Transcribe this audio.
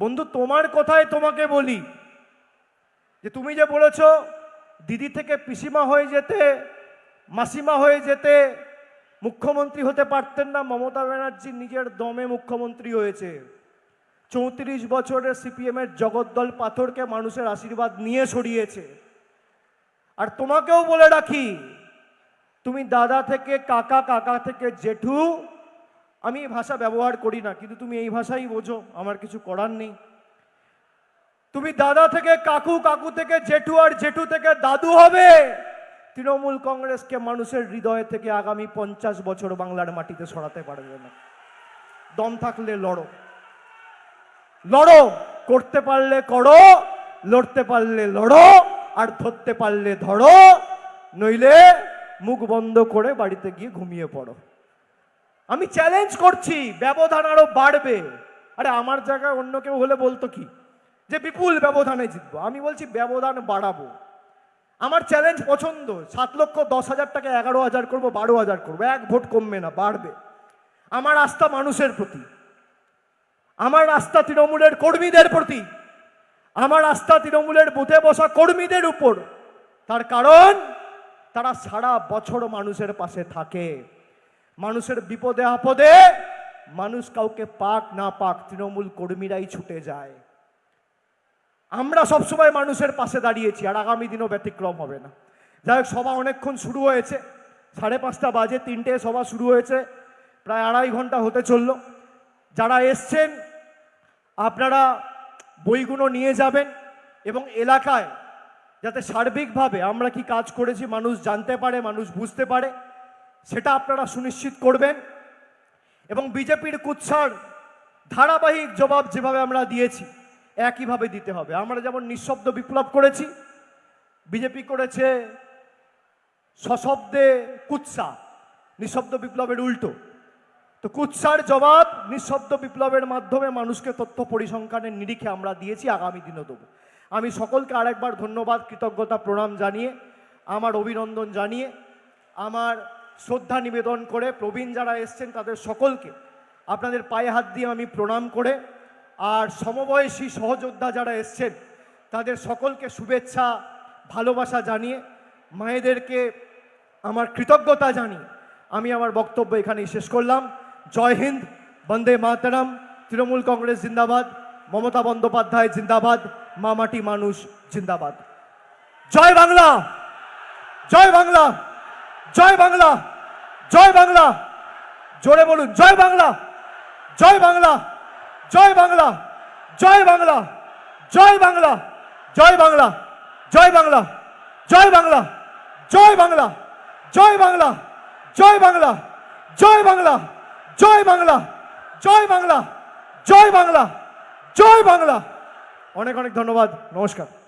বন্ধু, তোমার কথায় তোমাকে বলি। যে তুমি যে বলেছ, দিদি থেকে পিসিমা হয়ে যেতে, মাসিমা হয়ে যেতে, মুখ্যমন্ত্রী হতে পারতেন না, মমতা ব্যানার্জি নিজের দমে মুখ্যমন্ত্রী হয়েছে। চৌত্রিশ বছরের সিপিএমের জগদ্দল পাথরকে মানুষের আশীর্বাদ নিয়ে সরিয়েছে। আর তোমাকেও বলে রাখি, তুমি দাদা থেকে কাকা কাকা থেকে জেঠু আমি এই ভাষা ব্যবহার করি না, কিন্তু তুমি এই ভাষাই বোঝো, আমার কিছু করার নেই। তুমি দাদা থেকে কাকু কাকু থেকে জেঠু আর জেঠু থেকে দাদু হবে। তৃণমূল কংগ্রেসকে মানুষের হৃদয় থেকে আগামী পঞ্চাশ বছর বাংলার মাটিতে সরাতে পারবে না। দম থাকলে লড়ো। লড়ো, করতে পারলে করো, লড়তে পারলে লড়ো, আর ধরতে পারলে ধরো, নইলে মুখ বন্ধ করে বাড়িতে গিয়ে ঘুমিয়ে পড়ো। আমি চ্যালেঞ্জ করছি, ব্যবধান আরও বাড়বে। আরে আমার জায়গায় অন্য কেউ হলে বলতো কি? যে বিপুল ব্যবধানে জিতবো। আমি বলছি ব্যবধান বাড়াবো। আমার চ্যালেঞ্জ পছন্দ। সাত লক্ষ দশ হাজার টাকা, এগারো হাজার করব, বারো হাজার করব। এক ভোট কমবে না, বাড়বে। আমার আস্থা মানুষের প্রতি। আমার আস্থা তৃণমূলের কর্মীদের প্রতি। আমার আস্থা তৃণমূলের বুথে বসা কর্মীদের উপর। তার কারণ, তারা সারা বছর মানুষের পাশে থাকে। মানুষের বিপদে আপদে মানুষ কাউকে পাক না পাক তৃণমূল কর্মীরাই ছুটে যায়। আমরা সবসময় মানুষের পাশে দাঁড়িয়েছি আর আগামী দিনও ব্যতিক্রম হবে না। যাই হোক, সভা অনেকক্ষণ শুরু হয়েছে। সাড়ে পাঁচটা বাজে, তিনটে সভা শুরু হয়েছে। প্রায় আড়াই ঘণ্টা হতে চলল। যারা এসছেন, আপনারা বইগুলো নিয়ে যাবেন এবং এলাকায় যাতে সার্বিকভাবে আমরা কি কাজ করেছি, মানুষ জানতে পারে, মানুষ বুঝতে পারে। সেটা আপনারা সুনিশ্চিত করবেন। এবং বিজেপির কুৎসার ধারাবাহিক জবাব যেভাবে আমরা দিয়েছি, একইভাবে দিতে হবে। আমরা যেমন নিঃশব্দ বিপ্লব করেছি, বিজেপি করেছে সশব্দে কুৎসা, নিঃশব্দ বিপ্লবের উল্টো। তো কুৎসার জবাব নিঃশব্দ বিপ্লবের মাধ্যমে মানুষকে তথ্য পরিসংখ্যানের নিরিখে আমরা দিয়েছি, আগামী দিনও দেবো। আমি সকলকে আরেকবার ধন্যবাদ, কৃতজ্ঞতা, প্রণাম জানিয়ে, আমার অভিনন্দন জানিয়ে, আমার শ্রদ্ধা নিবেদন করে প্রবীণ যারা এসছেন তাদের সকলকে আপনাদের পায়ে হাত দিয়ে আমি প্রণাম করে আর সমবয়সী সহযোদ্ধা যারা এসছেন তাদের সকলকে শুভেচ্ছা, ভালোবাসা জানিয়ে, মায়েদেরকে আমার কৃতজ্ঞতা জানিয়ে আমি আমার বক্তব্য এখানেই শেষ করলাম। জয় হিন্দ, বন্দে মাতারাম, তৃণমূল কংগ্রেস জিন্দাবাদ, মমতা বন্দ্যোপাধ্যায় জিন্দাবাদ মামাটি মানুষ জিন্দাবাদ। জয় বাংলা! জয় বাংলা! জয় বাংলা জয় বাংলা জোরে বলুন জয় বাংলা জয় বাংলা জয় বাংলা জয় বাংলা জয় বাংলা জয় বাংলা জয় বাংলা জয় বাংলা জয় বাংলা জয় বাংলা জয় বাংলা জয় বাংলা জয় বাংলা জয় বাংলা জয় বাংলা জয় বাংলা অনেক অনেক ধন্যবাদ নমস্কার